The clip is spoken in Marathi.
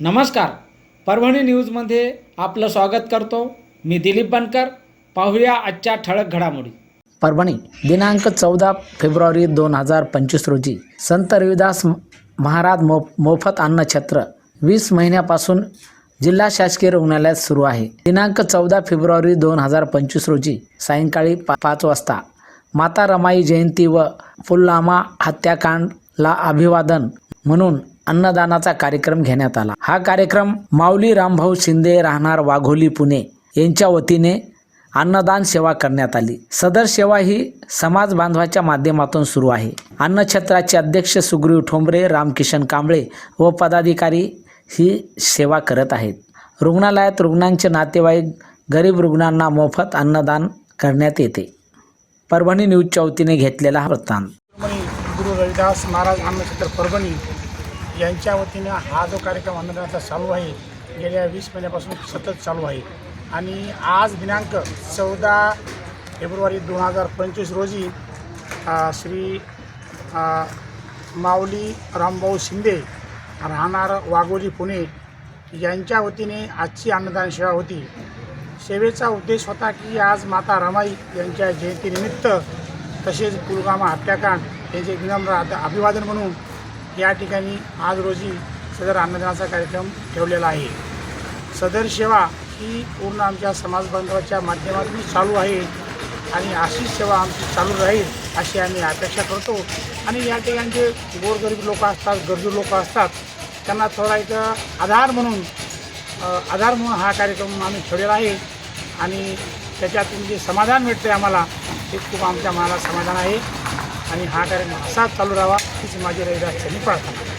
नमस्कार. परभणी न्यूजमध्ये आपलं स्वागत करतो. मी दिलीप बनकर. पाहूया आजच्या ठळक घडामोडी. परभणी दिनांक चौदा फेब्रुवारी दोन हजार पंचवीस रोजी संत रविदास महाराज मो मोफत अन्नछत्र वीस महिन्यापासून जिल्हा शासकीय रुग्णालयात सुरू आहे. दिनांक चौदा फेब्रुवारी दोन हजार पंचवीस रोजी सायंकाळी पा पाच वाजता माता रमाई जयंती व पुलवामा हत्याकांडला अभिवादन म्हणून अन्नदानाचा कार्यक्रम घेण्यात आला. हा कार्यक्रम माऊली रामभाऊ शिंदे राहणार वाघोली पुणे यांच्या वतीने अन्नदान सेवा करण्यात आली. सदर सेवा ही समाज बांधवाच्या माध्यमातून सुरू आहे. अन्नछत्राचे अध्यक्ष सुग्रीव ठोंबरे रामकिशन कांबळे व पदाधिकारी ही सेवा करत आहेत. रुग्णालयात रुग्णांचे नातेवाईक गरीब रुग्णांना मोफत अन्नदान करण्यात येते. परभणी न्यूजच्या वतीने घेतलेला हा वृत्तांत. गुरु रविदास महाराज अन्नक्षेत्र परभणी यांच्या वतीनं हा जो कार्यक्रम अन्नदानाचा चालू आहे गेल्या वीस महिन्यापासून सतत चालू आहे. आणि आज दिनांक चौदा फेब्रुवारी दोन हजार पंचवीस रोजी श्री माऊली रामभाऊ शिंदे राहणार वाघोली पुणे यांच्या वतीने आजची अन्नदान सेवा होती. सेवेचा उद्देश होता की आज माता रमाई यांच्या जयंतीनिमित्त तसेच पुलवामा हत्याकांड यांचे विनम्र अभिवादन म्हणून या ठिकाणी आज रोजी सदर अन्नदानाचा कार्यक्रम ठेवलेला आहे. सदर सेवा ही पूर्ण आमच्या समाज बांधवाच्या माध्यमातून चालू आहे आणि अशीच सेवा आमची चालू राहील अशी आम्ही अपेक्षा करतो. आणि या ठिकाणी जे गोरगरीब लोक असतात गरजू लोक असतात त्यांना थोडा एक आधार म्हणून आधार म्हणून हा कार्यक्रम आम्ही ठेवलेला आहे. आणि त्याच्यातून जे समाधान मिळते आम्हाला ते खूप आमच्या मनाला समाधान आहे. आणि हा कार्यक्रम असाच चालू राहावा हीच माझी रविदास प्रार्थना.